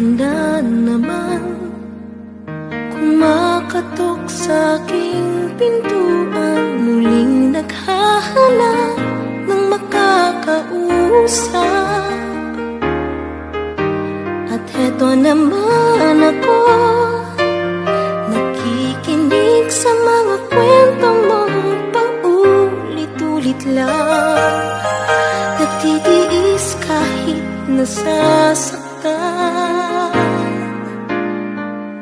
ka naman Kumakatok sa aking pintuan. Muling naghahanap ng makakausap. At heto naman ako Nakikinig sa mga kwento mong paulit-ulit lang. Natitiis kahit nasasakit nasasaktan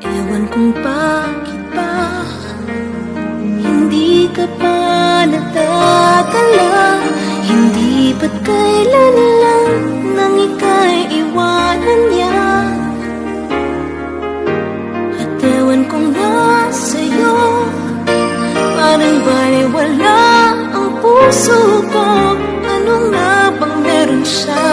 Ewan kung bakit ba Hindi ka pa natadala Hindi ba't kailan lang Nang ika'y iwanan niya? At ewan kung nasa'yo Parang baliwala ang puso ko? Ano nga bang meron siya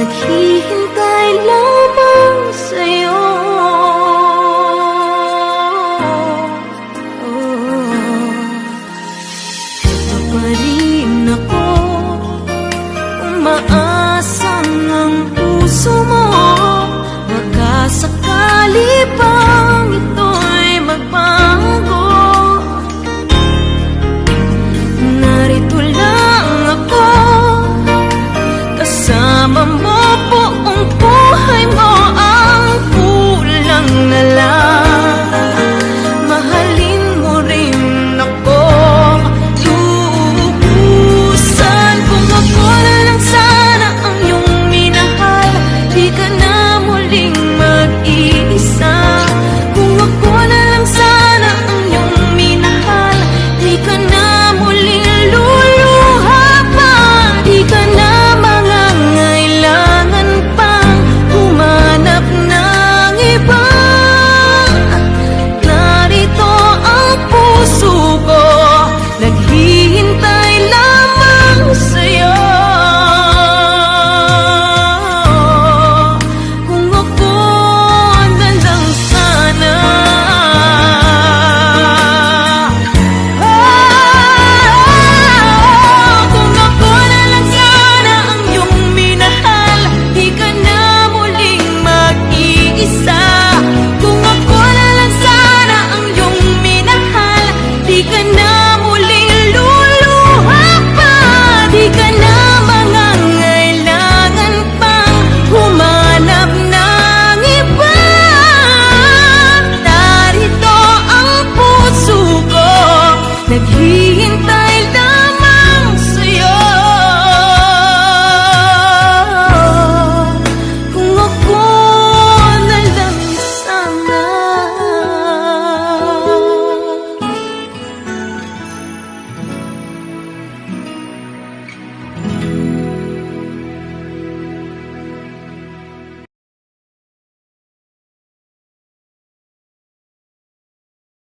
the key.